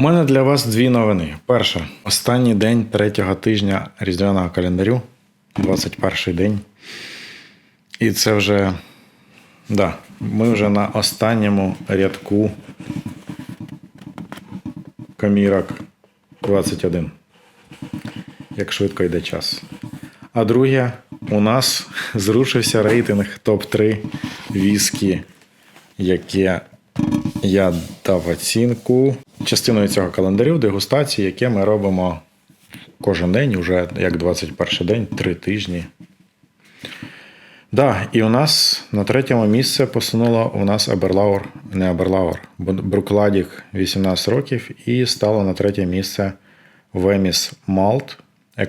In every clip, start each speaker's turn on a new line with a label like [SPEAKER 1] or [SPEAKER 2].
[SPEAKER 1] У мене для вас дві новини. Перша, останній день третього тижня різдвяного календарю, 21 день. І це вже, да, ми вже на останньому рядку комірок 21. Як швидко йде час. А друге, у нас зрушився рейтинг топ-3 віскі, яке я дав оцінку частиною цього календарю дегустації, яке ми робимо кожен день, уже як 21 день, 3 тижні. Да, і у нас на третьому місце посунуло у нас Аберлаур, не Аберлаур, Брукладік 18 років, і стало на третє місце Веміс Малт A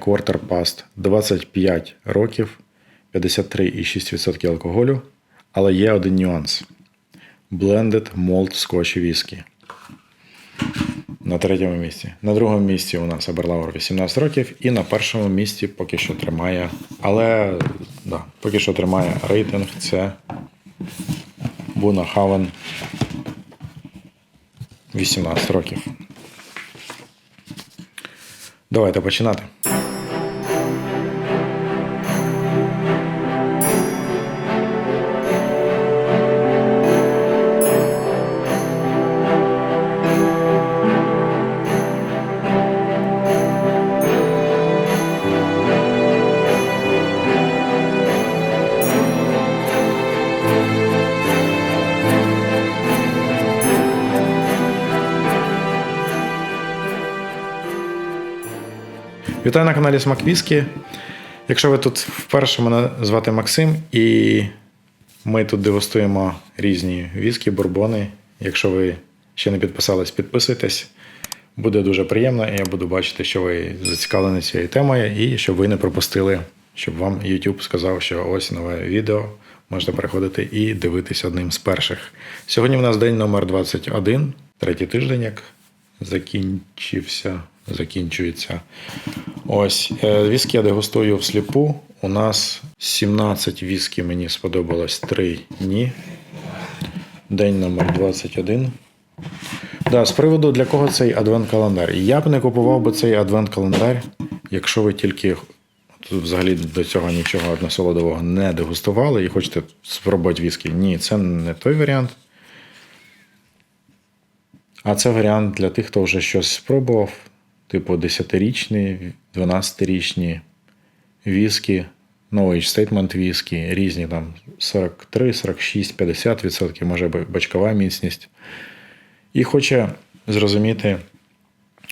[SPEAKER 1] Past 25 років, 53,6% алкоголю. Але є один нюанс: Blended Malt Scotch Whisky. На третьому місці. На другому місці у нас Аберлаур 18 років, і на першому місці поки що тримає. Але да, поки що тримає рейтинг це Бунахавен 18 років. Давайте починати. Вітаю на каналі Смак Віскі. Якщо ви тут вперше мене звати Максим, і ми тут дегустуємо різні віскі, бурбони. Якщо ви ще не підписались, підписуйтесь. Буде дуже приємно, і я буду бачити, що ви зацікавлені цією темою, і щоб ви не пропустили, щоб вам YouTube сказав, що ось нове відео. Можете переходити і дивитися одним з перших. Сьогодні в нас день номер 21, третій тиждень, як закінчився, закінчується. Ось е, віскі я дегустую всліпу. У нас 17 віскі мені сподобалось 3 ні. День номер 21. Да, з приводу для кого цей адвент-календар. Я б не купував би цей адвент-календар, якщо ви тільки тут взагалі до цього нічого односолодового не дегустували і хочете спробувати віскі. Ні, це не той варіант. А це варіант для тих, хто вже щось спробував, типу 10-річні, 12-річні віскі, no age statement віскі, різні там 43, 46, 50%, може бачкова міцність. І хоче зрозуміти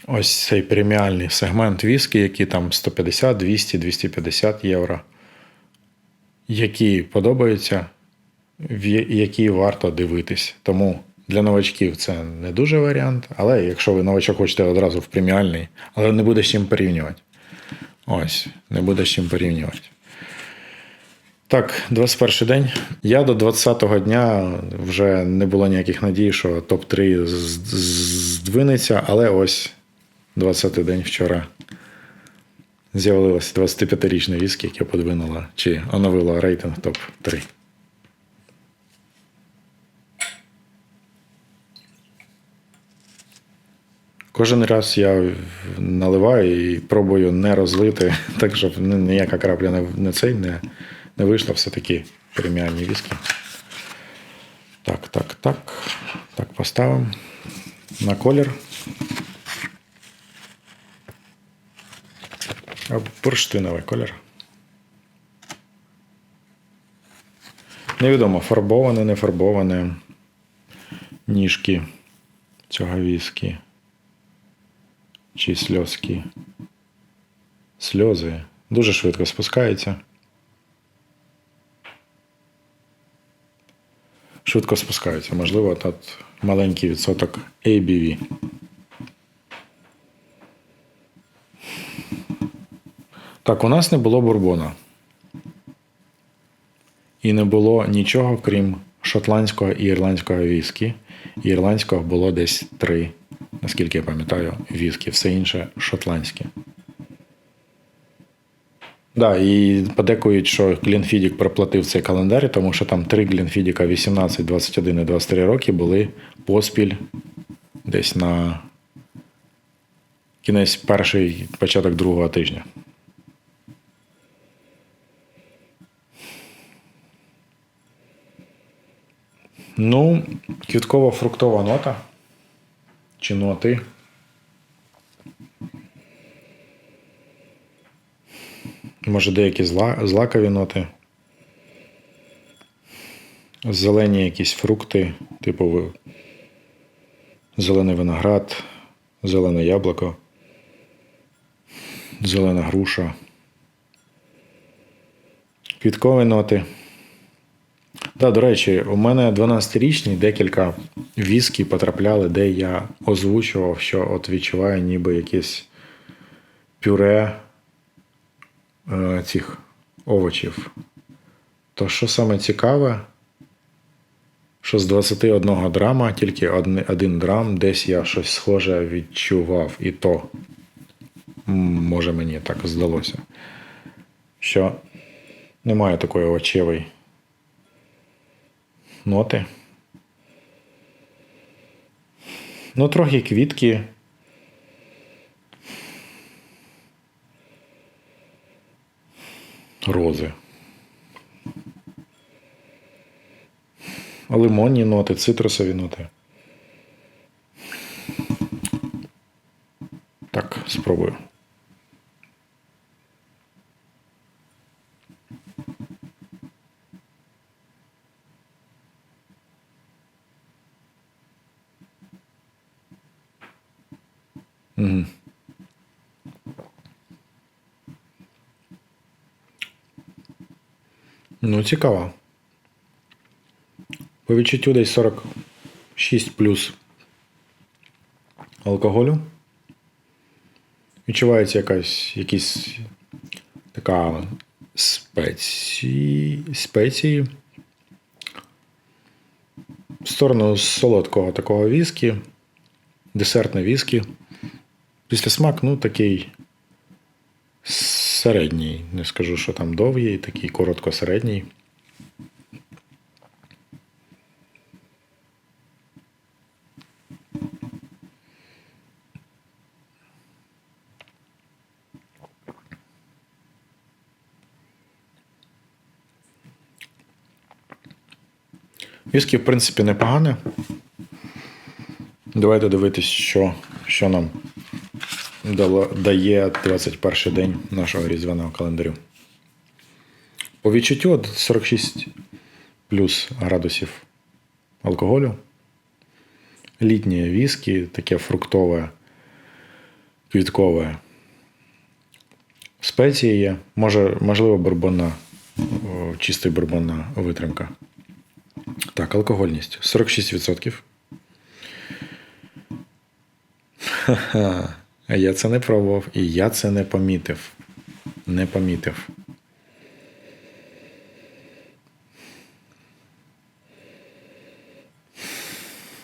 [SPEAKER 1] ось цей преміальний сегмент віскі, які там 150, 200, 250 євро, які подобаються, в які варто дивитись. Тому для новачків це не дуже варіант, але якщо ви новачок хочете одразу в преміальний, але не буде з чим порівнювати. Ось, не буде з чим порівнювати. Так, 21 день. Я до 20-го дня вже не було ніяких надій, що топ-3 здвинеться, але ось 20-й день вчора з'явилося 25-річне віскі, яке подвинуло чи оновило рейтинг топ-3. Кожен раз я наливаю і пробую не розлити, так щоб ніяка крапля не, цей не, не вийшла все-таки преміальні віскі. Так, так, так. Так, поставимо на колір. Бурштиновий колір. Невідомо, фарбоване, не фарбоване ніжки цього віскі. Чи сльозки. Сльози дуже швидко спускаються. Швидко спускаються. Можливо, тут маленький відсоток ABV. Так, у нас не було бурбона. І не було нічого, крім шотландського і ірландського віскі. Ірландського було десь три наскільки я пам'ятаю, віскі, все інше шотландське. Да, і подекують, що Глінфідік проплатив цей календар, тому що там три Глінфідіка 18, 21 і 23 роки були поспіль десь на кінець перший, початок другого тижня. Ну, квітково-фруктова нота. Чи ноти. Може, деякі зла, злакові ноти. Зелені якісь фрукти, типу зелений виноград, зелене яблуко, зелена груша. Квіткові ноти. Да, до речі, у мене 12-річні декілька віскі потрапляли, де я озвучував, що от відчуваю ніби якесь пюре е, цих овочів. То що саме цікаве, що з 21 драма, тільки один, драм, десь я щось схоже відчував, і то, може, мені так здалося, що немає такої овочевої ноти. Ну, трохи квітки. Рози. Лимонні ноти, цитрусові ноти. Ну, цікаво. По відчуттю десь 46 плюс алкоголю. Відчувається якась якісь така спеції, спеції. В сторону солодкого такого віскі, десертне віскі. Після смак, ну, такий середній. Не скажу, що там довгий, такий коротко-середній. Віскі, в принципі, непогане. Давайте дивитись, що, що нам дає 21 день нашого різдвяного календарю. По відчуттю 46 плюс градусів алкоголю. Літнє віскі, таке фруктове, квіткове. Спеції є. Може, можливо, бурбонна, о, чистий бурбонна витримка. Так, алкогольність 46%. Ха-ха. Я це не пробував і я це не помітив. Не помітив.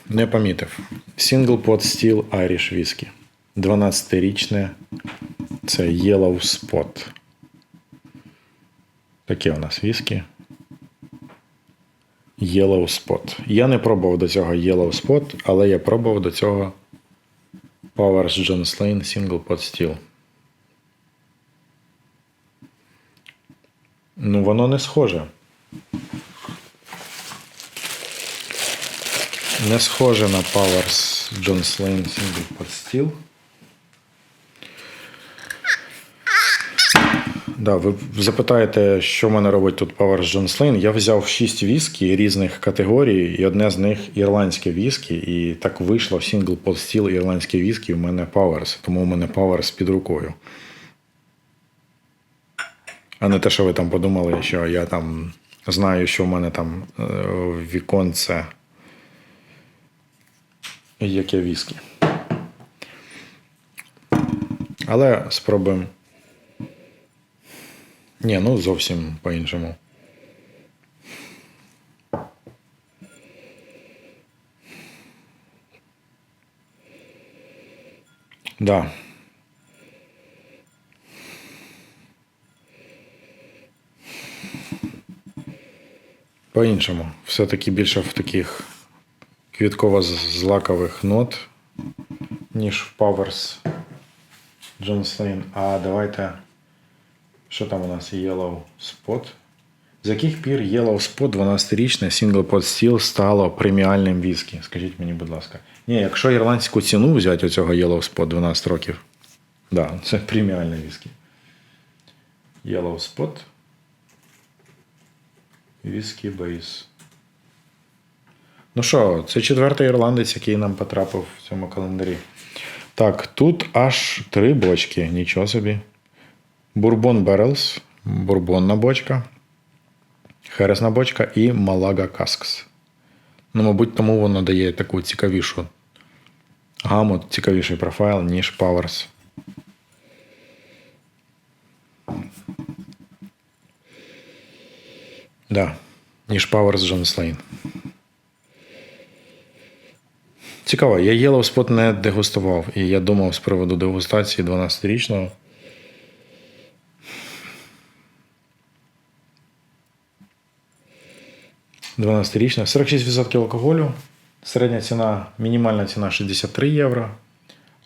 [SPEAKER 1] Не помітив. Single Pot Steel Irish Whisky. 12-річне. Це Yellow Spot. Таке у нас віскі. Yellow Spot. Я не пробував до цього Yellow Spot, але я пробував до цього Powers John Slane Single Pot Steel. Ну, воно не схоже. Не схоже на Powers John Slane Single Pot Steel. Да, ви запитаєте, що в мене робить тут Powers John Slane. Я взяв 6 віскі різних категорій, і одне з них ірландське віскі. І так вийшло Single Pot Steel ірландське віскі, у мене Powers, тому у мене Powers під рукою. А не те, що ви там подумали, що я там знаю, що в мене там е, віконце. Яке віскі. Але спробуємо. Ні, ну зовсім по-іншому. Да. По-іншому. Все-таки більше в таких квітково-злакових нот, ніж в Powers Джон Слейн. А давайте. Що там у нас? Yellow Spot. З яких пір Yellow Spot 12-річне Single Pot Steel стало преміальним віскі? Скажіть мені, будь ласка. Ні, якщо ірландську ціну взяти оцього Yellow Spot 12 років. Да, це преміальне віскі. Yellow Spot. Віскі Бейс. Ну що, це четвертий ірландець, який нам потрапив в цьому календарі. Так, тут аж три бочки, нічого собі. Бурбон Barrels, бурбонна бочка, хересна бочка і Малага Каскс. Ну, мабуть, тому воно дає таку цікавішу гаму, цікавіший профайл, ніж Powers. Да, ніж Powers John Slane. Цікаво, я Yellow Spot не дегустував, і я думав з приводу дегустації 12-річного. Дванадцятирічна, 46% алкоголю. Середня ціна, мінімальна ціна 63 євро.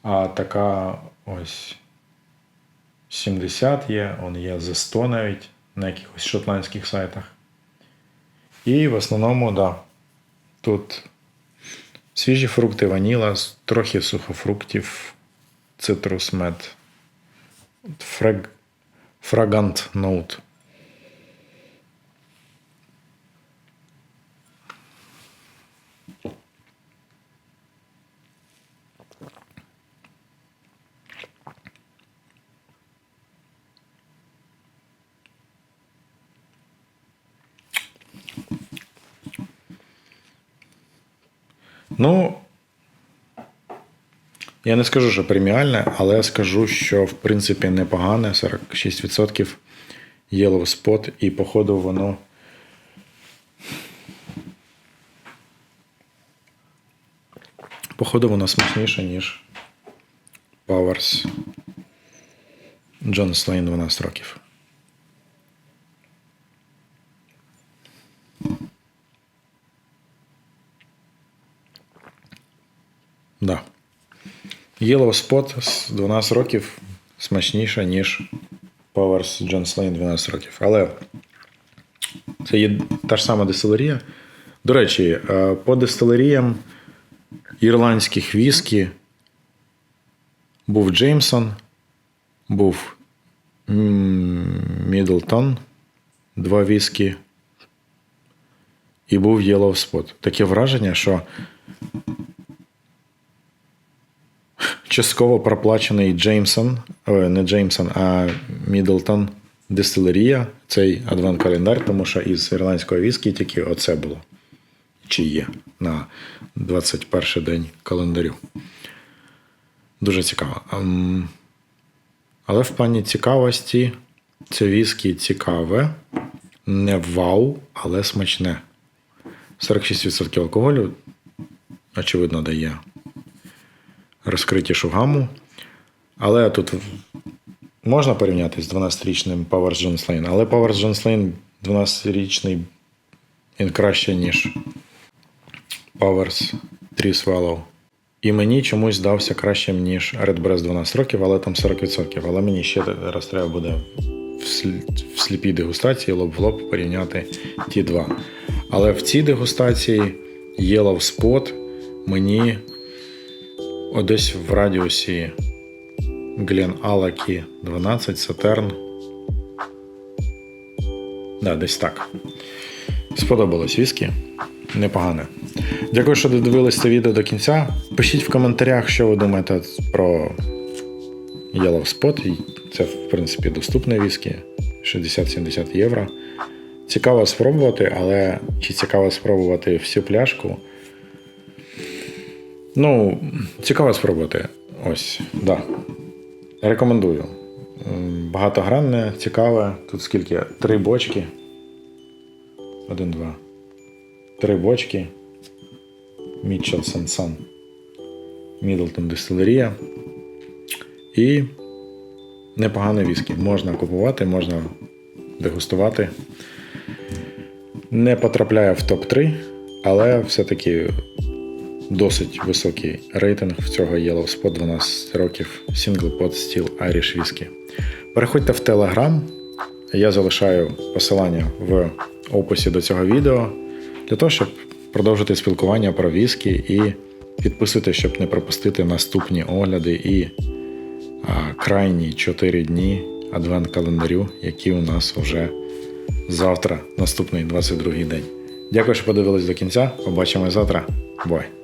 [SPEAKER 1] А така ось 70 є, он є за 100 навіть на якихось шотландських сайтах. І в основному, да, тут свіжі фрукти, ваніла, трохи сухофруктів, цитрус, мед, фрег, фрагант ноут. Ну, я не скажу, що преміальне, але я скажу, що в принципі непогане, 46% Yellow Spot, і походу воно. Походу, воно смачніше, ніж Powers John Slane 12 років. Да. Yellow Spot з 12 років смачніша, ніж Powers John Slane 12 років. Але це є та ж сама дистилерія. До речі, е, по дистилеріям ірландських віскі був Джеймсон, був Мідлтон, два віскі, і був Yellow Spot. Таке враження, що частково проплачений Джеймсон, не Джеймсон, а Мідлтон дистилерія, цей адвент календар, тому що із ірландської віскі тільки оце було. Чи є на 21 день календарю. Дуже цікаво. Ем, Але в плані цікавості це віскі цікаве, не вау, але смачне. 46% алкоголю, очевидно, дає розкритішу гаму. Але тут можна порівняти з 12-річним Powers John Slane, але Powers John Slane 12-річний він краще, ніж Powers Tree Swallow. І мені чомусь здався кращим, ніж Redbreast 12 років, але там 40%. Але мені ще раз треба буде в сліпій дегустації лоб в лоб порівняти ті два. Але в цій дегустації Yellow Spot мені о, десь в радіусі Глен Алакі 12, Сатерн. Да, десь так. Сподобалось віскі. Непогане. Дякую, що додивились це відео до кінця. Пишіть в коментарях, що ви думаєте про Yellow Spot. Це, в принципі, доступне віскі. 60-70 євро. Цікаво спробувати, але чи цікаво спробувати всю пляшку? Ну, цікаво спробувати. Ось, да. Рекомендую. Багатогранне, цікаве. Тут скільки? Три бочки. Один, два. Три бочки. Mitchell Son. Мідлтон дистилерія. І непогане віскі. Можна купувати, можна дегустувати. Не потрапляє в топ-3, але все-таки досить високий рейтинг в цього Yellow Spot 12 років Single Pot Steel Irish Whisky. Переходьте в Telegram. Я залишаю посилання в описі до цього відео для того, щоб продовжити спілкування про віскі і підписуйтесь, щоб не пропустити наступні огляди і а, крайні 4 дні адвент календарю, які у нас вже завтра, наступний 22 день. Дякую, що подивились до кінця. Побачимо завтра. Бай!